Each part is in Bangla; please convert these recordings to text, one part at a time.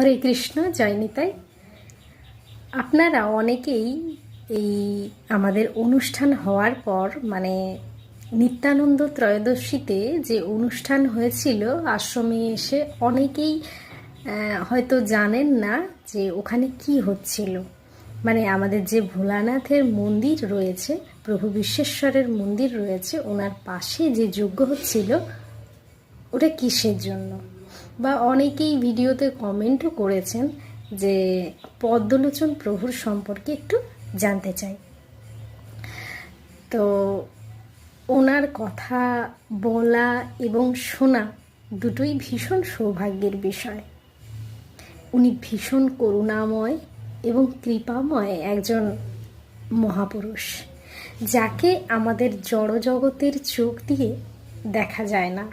হরে কৃষ্ণ, জয় নিতাই। আপনারা অনেকেই এই আমাদের অনুষ্ঠান হওয়ার পর মানে নিত্যানন্দ ত্রয়োদশীতে যে অনুষ্ঠান হয়েছিল, আশ্রমে এসে অনেকেই হয়তো জানেন না যে ওখানে কি হচ্ছিল। মানে আমাদের যে ভোলানাথের মন্দির রয়েছে, প্রভু বিশ্বেশ্বরের মন্দির রয়েছে, ওনার পাশে যে যজ্ঞ হচ্ছিল, ওটা কিসের জন্য? বা অনেকেই ভিডিওতে কমেন্টও করেছেন যে পদ্মলোচন প্রভুর সম্পর্কে একটু জানতে চাই। তো ওনার কথা, বলা এবং শোনা দুটোই ভীষণ সৌভাগ্যের বিষয়। উনি ভীষণ করুণাময় এবং কৃপাময় একজন মহাপুরুষ, যাকে আমাদের জড়জগতের চোখ দিয়ে দেখা যায় না।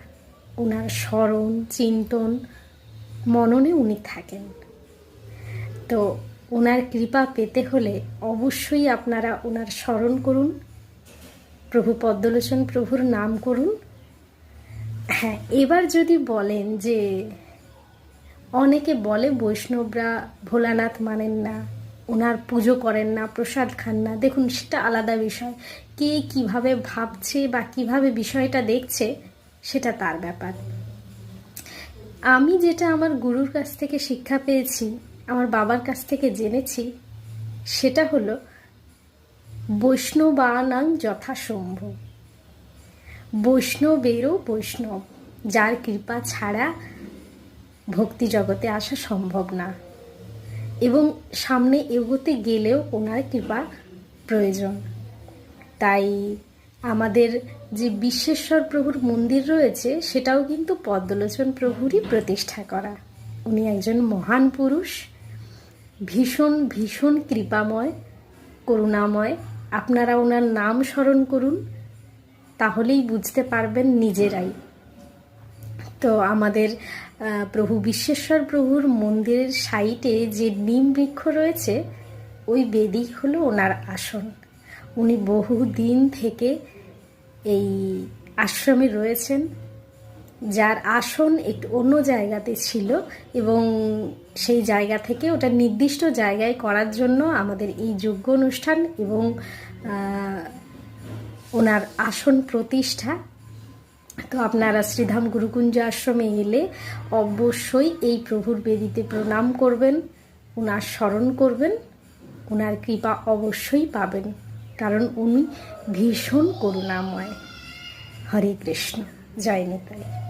ওনার স্মরণ, চিন্তন মননে উনি থাকেন। তো ওনার কৃপা পেতে হলে অবশ্যই আপনারা ওনার স্মরণ করুন, প্রভু পদ্মলোচন প্রভুর নাম করুন। হ্যাঁ এবার যদি বলেন যে অনেকে বলে বৈষ্ণবরা ভোলানাথ মানেন না ওনার পুজো করেন না, প্রসাদ খান না, দেখুন সেটা আলাদা বিষয়। কে কীভাবে ভাবছে বা কীভাবে বিষয়টা দেখছে সেটা তার ব্যাপার। আমি যেটা আমার গুরুর কাছ থেকে শিক্ষা পেয়েছি, আমার বাবার কাছ থেকে জেনেছি, সেটা হলো বৈষ্ণবানাং যথাসম্ভব। বৈষ্ণবেরও বৈষ্ণব, যার কৃপা ছাড়া ভক্তি জগতে আসা সম্ভব না। এবং সামনে এগোতে গেলেও ওনার কৃপা প্রয়োজন। তাই আমাদের যে বিশ্বেশ্বর প্রভুর মন্দির রয়েছে, সেটাও কিন্তু পদ্মলোচন প্রভুরই প্রতিষ্ঠা করা। উনি একজন মহান পুরুষ, ভীষণ ভীষণ কৃপাময়, করুণাময়। আপনারা ওনার নাম স্মরণ করুন, তাহলেই বুঝতে পারবেন নিজেরাই। তো আমাদের প্রভু বিশ্বেশ্বর প্রভুর মন্দিরের সাইটে যে নিম বৃক্ষ রয়েছে, ওই বেদি হলো ওনার আসন। উনি বহু দিন থেকে এই আশ্রমে রয়েছেন, যার আসন একটু অন্য জায়গাতে ছিল এবং সেই জায়গা থেকে ওটা নির্দিষ্ট জায়গায় করার জন্য আমাদের এই যোগ্য অনুষ্ঠান এবং ওনার আসন প্রতিষ্ঠা। তো আপনারা শ্রীধাম গুরুকুঞ্জ আশ্রমে এলে অবশ্যই এই প্রভুর বেদিতে প্রণাম করবেন ওনার স্মরণ করবেন ওনার কৃপা অবশ্যই পাবেন। কারণ উনি ভীষণ করুণাময়। হরে কৃষ্ণ। জয় নিতাই